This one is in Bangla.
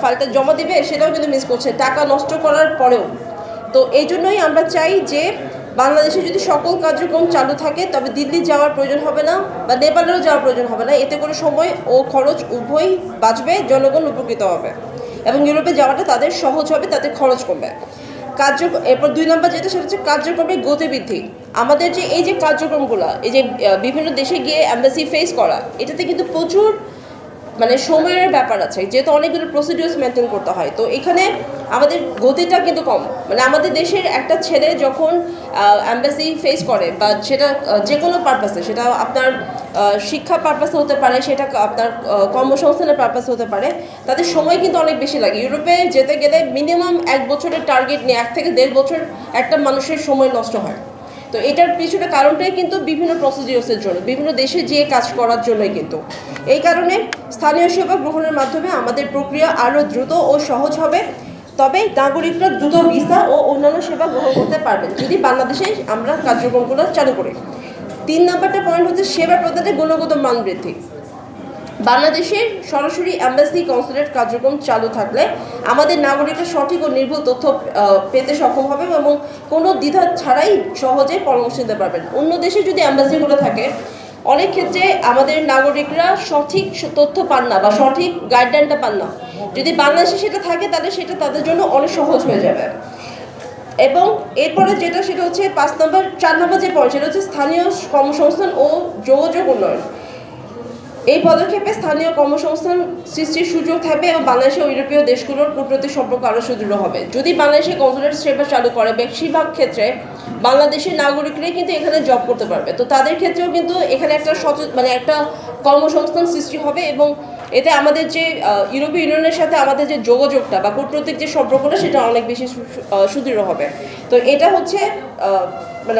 ফাইলটা জমা দিবে, সেটাও কিন্তু মিস করছে। টাকা নষ্ট করার পরেও। তো এই জন্যই আমরা চাই যে, বাংলাদেশে যদি সকল কার্যক্রম চালু থাকে, তবে দিল্লি যাওয়ার প্রয়োজন হবে না বা নেপালেও যাওয়ার প্রয়োজন হবে না। এতে করে সময় ও খরচ উভয়ই বাঁচবে, জনগণ উপকৃত হবে। এবং ইউরোপে যাওয়াটা তাদের সহজ হবে তাদের খরচ কমবে। কার্য এরপর দুই নম্বর যেটা, সেটা হচ্ছে কার্যক্রমের গতিবৃদ্ধি আমাদের যে, এই যে কার্যক্রমগুলো, এই যে বিভিন্ন দেশে গিয়ে অ্যাম্বাসি ফেস করা, এটাতে কিন্তু প্রচুর মানে সময়ের ব্যাপার আছে, যেহেতু অনেকগুলো প্রসিডিউরস মেনটেন করতে হয়, তো এখানে আমাদের গতিটা কিন্তু কম। মানে আমাদের দেশের একটা ছেলে যখন অ্যাম্বাসি ফেস করে বা সেটা যে কোনো পারপাসে সেটা আপনার শিক্ষা পারপাসে হতে পারে, সেটা আপনার কর্মসংস্থানের পারপাসে হতে পারে, তাদের সময় কিন্তু অনেক বেশি লাগে। ইউরোপে যেতে গেলে মিনিমাম এক বছরের টার্গেট নিয়ে, এক থেকে দেড় বছর একটা মানুষের সময় নষ্ট হয়। তো এটার পিছনে কারণটাই কিন্তু বিভিন্ন প্রসিডিওসের জন্য, বিভিন্ন দেশে যেয়ে কাজ করার জন্যই কিন্তু। এই কারণে স্থানীয় সেবা গ্রহণের মাধ্যমে আমাদের প্রক্রিয়া আরও দ্রুত ও সহজ হবে। তবে নাগরিকরা দ্রুত ভিসা ও অন্যান্য সেবা গ্রহণ করতে পারবেন, যদি বাংলাদেশে আমরা কার্যক্রমগুলো চালু করি। তিন নম্বরটা পয়েন্ট হচ্ছে সেবা প্রদানের গুণগত মান বৃদ্ধি। বাংলাদেশের সরাসরি অ্যাম্বাসি কনসুলেট কার্যক্রম চালু থাকলে আমাদের নাগরিকরা সঠিক ও নির্ভুল তথ্য পেতে সক্ষম হবে এবং কোনো দ্বিধা ছাড়াই সহজে পরামর্শ দিতে পারবেন। অন্য দেশে যদি অ্যাম্বাসিগুলো থাকে, অনেক ক্ষেত্রে আমাদের নাগরিকরা সঠিক তথ্য পান না বা সঠিক গাইডলাইনটা পান না। যদি বাংলাদেশে সেটা থাকে, তাহলে সেটা তাদের জন্য অনেক সহজ হয়ে যাবে। এবং এরপরে যেটা, সেটা হচ্ছে পাঁচ নম্বর, চার নম্বর যে পয়েন্ট সেটা হচ্ছে স্থানীয় কর্মসংস্থান ও যোগাযোগ উন্নয়ন। এই পদক্ষেপে স্থানীয় কর্মসংস্থান সৃষ্টির সুযোগ থাকবে এবং বাংলাদেশ ইউরোপীয় দেশগুলোর কূটনৈতিক সম্পর্ক আরও সুদৃঢ় হবে। যদি বাংলাদেশে কনসুলেট সেবা চালু করে, বেশিরভাগ ক্ষেত্রে বাংলাদেশের নাগরিকরাই কিন্তু এখানে জব করতে পারবে। তো তাদের ক্ষেত্রেও কিন্তু এখানে একটা সচেত মানে একটা কর্মসংস্থান সৃষ্টি হবে এবং এতে আমাদের যে ইউরোপীয় ইউনিয়নের সাথে আমাদের যে যোগাযোগটা বা কূটনৈতিক যে সম্পর্কটা সেটা অনেক বেশি সুদৃঢ় হবে। তো এটা হচ্ছে মানে